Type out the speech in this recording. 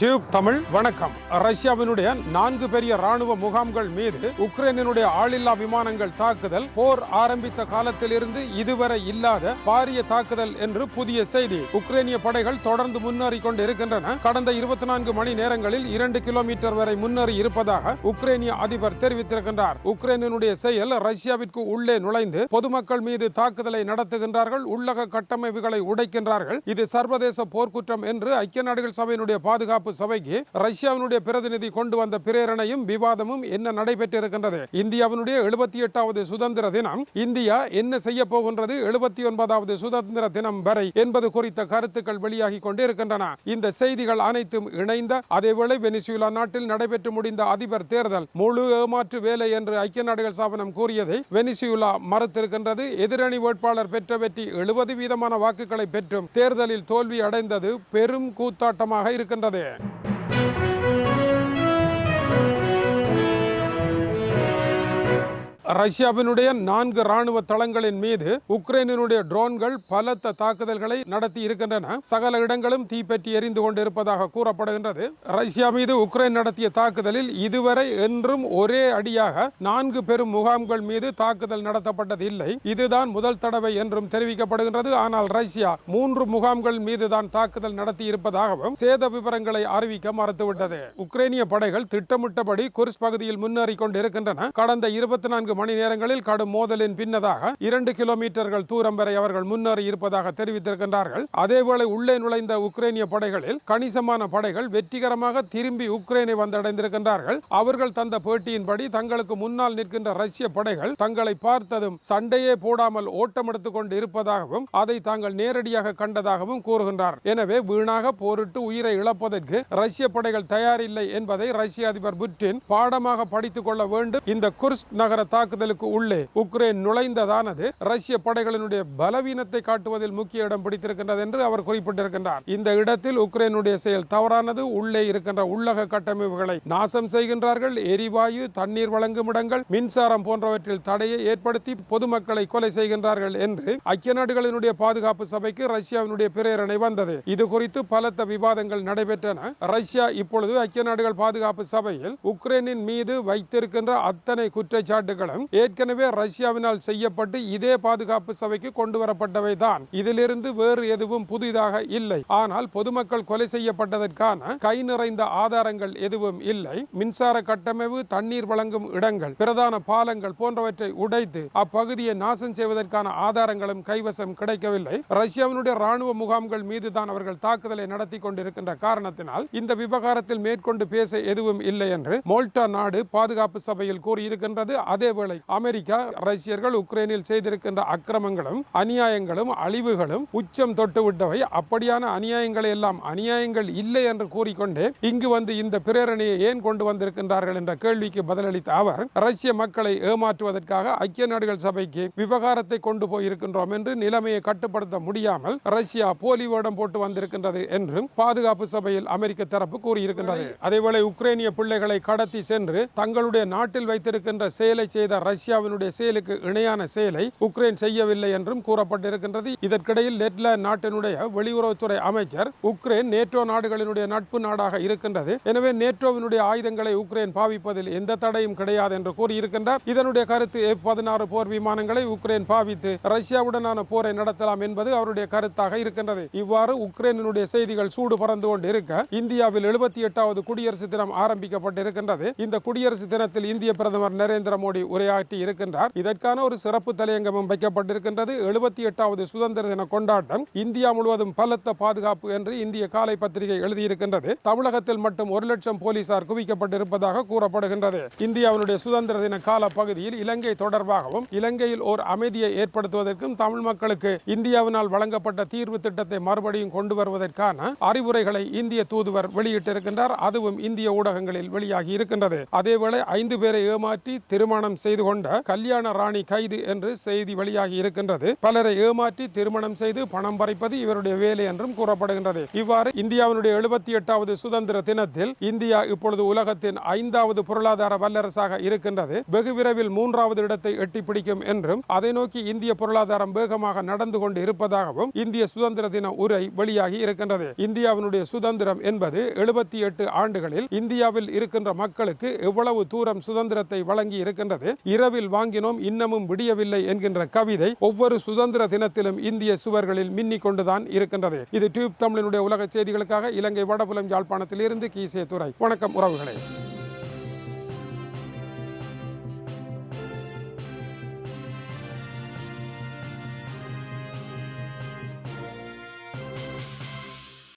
Tube Tamil வணக்கம். ரஷ்யாவினுடைய நான்கு பெரிய ராணுவ முகாம்கள் மீது உக்ரைனினுடைய ஆளில்லா விமானங்கள் தாக்குதல் போர் ஆரம்பித்த காலத்திலிருந்து இதுவரை இல்லாத பாரிய தாக்குதல் என்று புதிய செய்தி. உக்ரைனிய படைகள் தொடர்ந்து முன்னேறி கொண்டு இருக்கின்றன கடந்த இருபத்தி நான்கு மணி நேரங்களில் இரண்டு கிலோமீட்டர் வரை முன்னேறி இருப்பதாக உக்ரைனிய அதிபர் தெரிவித்திருக்கின்றார். உக்ரைனினுடைய செயல் ரஷ்யாவிற்கு உள்ளே நுழைந்து பொதுமக்கள் மீது தாக்குதலை நடத்துகின்றார்கள் உள்ளக கட்டமைப்புகளை உடைக்கின்றார்கள். இது சர்வதேச போர்க்குற்றம் என்று ஐக்கிய நாடுகள் சபையினுடைய பாதுகாப்பு சபைக்கு ரஷ்யாவினுடைய பிரதிநிதி கொண்டு வந்த பிரேரணையும் விவாதமும் என்ன நடைபெற்றிருக்கின்றது? இந்தியாவினுடைய எழுபத்தி எட்டாவது சுதந்திர தினம் இந்தியா என்ன செய்ய போகின்றது? எழுபத்தி ஒன்பதாவது சுதந்திர தினம் வரை என்பது குறித்த கருத்துக்கள் வெளியாகி கொண்டிருக்கின்றன. இந்த செய்திகள் அனைத்தும் இணைந்த அதேவேளை வெனிசுலா நாட்டில் நடைபெற்று முடிந்த அதிபர் தேர்தல் முழு ஏமாற்று வேலை என்று ஐக்கிய நாடுகள் ஸ்தாபனம் கூறியதை வெனிசுலா மறுத்திருக்கின்றது. எதிரணி வேட்பாளர் பெற்ற வெற்றி எழுபது வீதமான வாக்குகளை பெற்றும் தேர்தலில் தோல்வி அடைந்தது பெரும் கூத்தாட்டமாக இருக்கின்றது. back. ரஷ்யாவினுடைய நான்கு ராணுவ தளங்களின் மீது உக்ரைனினுடைய ட்ரோன்கள் பலத்த தாக்குதல்களை நடத்தி இருக்கின்றன. சகல இடங்களும் தீப்பற்றி எரிந்து கொண்டிருப்பதாக கூறப்படுகின்றது. ரஷ்யா மீது உக்ரைன் நடத்திய தாக்குதலில் இதுவரை என்றும் ஒரே அடியாக நான்கு பெரும் முகாம்கள் மீது தாக்குதல் நடத்தப்பட்டது இல்லை. இதுதான் முதல் தடவை என்றும் தெரிவிக்கப்படுகின்றது. ஆனால் ரஷ்யா மூன்று முகாம்கள் மீது தான் தாக்குதல் நடத்தி இருப்பதாகவும் சேத விவரங்களை அறிவிக்க மறுத்துவிட்டது. உக்ரைனிய படைகள் திட்டமிட்டபடி குர்ஸ் பகுதியில் முன்னேறி கொண்டிருக்கின்றன. கடந்த இருபத்தி நான்கு மணி நேரங்களில் கடும் மோதலின் பின்னதாக இரண்டு கிலோமீட்டர்கள் தூரம் வரை அவர்கள் முன்னேறி இருப்பதாக தெரிவித்திருக்கின்றார்கள். அதேவேளை உள்ளே நுழைந்த உக்ரைனிய படைகளில் கணிசமான படைகள் வெற்றிகரமாக திரும்பி உக்ரைனை வந்தடைந்திருக்கின்றார்கள். அவர்கள் தந்த பேட்டியின்படி தங்களுக்கு முன்னால் நிற்கின்ற ரஷ்ய படைகள் தங்களை பார்த்ததும் சண்டையே போடாமல் ஓட்டம் எடுத்துக் கொண்டு இருப்பதாகவும் அதை தாங்கள் நேரடியாக கண்டதாகவும் கூறுகின்றார். எனவே வீணாக போரிட்டு உயிரை இழப்பதற்கு ரஷ்ய படைகள் தயாரில்லை என்பதை ரஷ்ய அதிபர் புட்டின் பாடமாக படித்துக் கொள்ள வேண்டும். இந்த குர்ஸ்க் நகர தாக்குதலுக்கு உள்ளே உக்ரைன் நுழைந்ததானது ரஷ்ய படைகளினுடைய பலவீனத்தை காட்டுவதில் முக்கிய இடம் பிடித்திருக்கின்றது என்று அவர் குறிப்பிட்டிருக்கின்றார். இந்த இடத்தில் உக்ரைனுடைய செயல் தவறானது உள்ளே இருக்கின்ற உள்ளக கட்டமைப்புகளை நாசம் செய்கின்றார்கள். எரிவாயு தண்ணீர் வழங்கும் இடங்கள் மின்சாரம் போன்றவற்றில் தடையை ஏற்படுத்தி பொதுமக்களை கொலை செய்கின்றார்கள் என்று ஐக்கிய நாடுகளினுடைய பாதுகாப்பு சபைக்கு ரஷ்யாவினுடைய பிரேரணை வந்தது. இது குறித்து பலத்த விவாதங்கள் நடைபெற்றன. ரஷ்யா இப்பொழுது ஐக்கிய நாடுகள் பாதுகாப்பு சபையில் உக்ரைனின் மீது வைத்திருக்கின்ற அத்தனை குற்றச்சாட்டுகளும் ஏற்கனவே ரஷ்யாவினால் செய்யப்பட்டு இதே பாதுகாப்பு சபைக்கு கொண்டு வரப்பட்டவை தான் இதிலிருந்து வேறு எதுவும் புதிதாக இல்லை. ஆனால் பொதுமக்கள் கொலை செய்யப்பட்டதற்கான கை நிறைந்த ஆதாரங்கள் எதுவும் இல்லை. மின்சார கட்டமைப்பு தண்ணீர் வழங்கும் இடங்கள் பிரதான பாலங்கள் போன்றவற்றை உடைத்து அப்பகுதியை நாசம் செய்வதற்கான ஆதாரங்களும் கைவசம் கிடைக்கவில்லை. ரஷ்யாவினுடைய ராணுவ முகாம்கள் மீது தான் அவர்கள் தாக்குதலை நடத்தி கொண்டிருக்கின்ற காரணத்தினால் இந்த விவகாரத்தில் மேற்கொண்டு பேச எதுவும் இல்லை என்று மோல்டா நாடு பாதுகாப்பு சபையில் கூறியிருக்கின்றது. அதேவேளை அமெரிக்கா ரஷ்யர்கள் உக்ரைனில் செய்திருக்கின்ற அக்கிரமங்களும் அநியாயங்களும் அழிவுகளும் உச்சம் தொட்டு விட்டவை. அப்படியான அநியாயங்களை எல்லாம் அநியாயங்கள் இல்லை என்று கூறிக்கொண்டு இங்கு வந்து இந்த பிரேரணையை ஏன் கொண்டு வந்திருக்கின்றார்கள் என்ற கேள்விக்கு பதிலளித்த அவர் ரஷ்ய மக்களை ஏமாற்றுவதற்காக ஐக்கிய நாடுகள் சபைக்கு விவகாரத்தை கொண்டு போயிருக்கின்றோம் என்று நிலைமையை கட்டுப்படுத்த முடியாமல் ரஷ்யா போலி வேடம் போட்டு வந்திருக்கின்றது என்றும் பாதுகாப்பு சபையில் அமெரிக்க தரப்பு கூறியிருக்கின்றது. அதேவேளை உக்ரைனிய பிள்ளைகளை கடத்தி சென்று தங்களுடைய நாட்டில் வைத்திருக்கின்ற செயலை செய்த ரஷ்யாவினுடைய செயலுக்கு இணையான செயலை உக்ரைன் செய்யவில்லை என்றும் கூறப்பட்டிருக்கின்றது. இதற்கிடையில் நெட்லாந்து நாட்டினுடைய வெளியுறவுத்துறை அமைச்சர் உக்ரைன் நேட்டோ நாடுகளினுடைய நட்பு நாடாக இருக்கின்றது. எனவே நேட்டோவினுடைய ஆயுதங்களை உக்ரைன் பாவிப்பதில் எந்த தடையும் கிடையாது என்று கூறியிருக்கின்றார். இதனுடைய கருத்து எஃப் பதினாறு போர் விமானங்களை உக்ரைன் பாவித்து ரஷ்யாவுடனான போரை நடத்தலாம் என்பது அவருடைய கருத்தாக இருக்கின்றது. இவ்வாறு உக்ரைனுடைய செய்திகள் சூடு பறந்து கொண்டு இருக்க இந்தியாவில் எழுபத்தி எட்டாவது குடியரசு தினம் ஆரம்பிக்கப்பட்டிருக்கின்றது. இந்த குடியரசு தினத்தில் இந்திய பிரதமர் நரேந்திர மோடி உரை உரையாற்றி இருக்கின்றார். இதற்கான ஒரு சிறப்பு தலையங்கமும் வைக்கப்பட்டிருக்கின்றது. எழுபத்தி எட்டாவது சுதந்திர தின கொண்டாட்டம் இந்தியா முழுவதும் பலத்த பாதுகாப்பு என்று இந்திய காலை பத்திரிகை எழுதியிருக்கின்றது. தமிழகத்தில் மட்டும் ஒரு லட்சம் போலீசார் குவிக்கப்பட்டிருப்பதாக கூறப்படுகின்றது. இந்தியாவினுடைய சுதந்திர தின கால பகுதியில் இலங்கை தொடர்பாகவும் இலங்கையில் ஓர் அமைதியை ஏற்படுத்துவதற்கும் தமிழ் மக்களுக்கு இந்தியாவினால் வழங்கப்பட்ட தீர்வு திட்டத்தை மறுபடியும் கொண்டு வருவதற்கான அறிவுரைகளை இந்திய தூதுவர் வெளியிட்டிருக்கின்றார். அதுவும் இந்திய ஊடகங்களில் வெளியாகி இருக்கின்றது. அதேவேளை ஐந்து பேரை ஏமாற்றி திருமணம் செய்து கொண்ட கல்யாண ராணி கைது என்று செய்தி வெளியாகி இருக்கின்றது. பலரை ஏமாற்றி திருமணம் செய்து பணம் பறிப்பது இவருடைய வேலை என்றும் கூறப்படுகின்றது. இவ்வாறு இந்தியாவினுடைய எழுபத்தி எட்டாவது சுதந்திர தினத்தில் இந்தியா இப்பொழுது உலகத்தின் ஐந்தாவது பொருளாதார வல்லரசாக இருக்கின்றது. வெகு விரைவில் மூன்றாவது இடத்தை எட்டி பிடிக்கும் என்றும் அதை நோக்கி இந்திய பொருளாதாரம் வேகமாக நடந்து கொண்டு இருப்பதாகவும் இந்திய சுதந்திர தின உரை வெளியாகி இருக்கின்றது. இந்தியாவினுடைய சுதந்திரம் என்பது எழுபத்தி எட்டு ஆண்டுகளில் இந்தியாவில் இருக்கின்ற மக்களுக்கு எவ்வளவு தூரம் சுதந்திரத்தை வழங்கி இருக்கின்றது இரவில் வாங்கினோம் இன்னமும் விடியவில்லை என்கின்ற கவிதை ஒவ்வொரு சுதந்திர தினத்திலும் இந்திய சுவர்களில் மின்னிக் கொண்டுதான் இருக்கின்றது. இது டியூப் தமிழனுடைய உலக செய்திகளுக்காக இலங்கை வடபுலம் யாழ்ப்பாணத்தில் இருந்து கீசே துறை வணக்கம் உறவுகளே.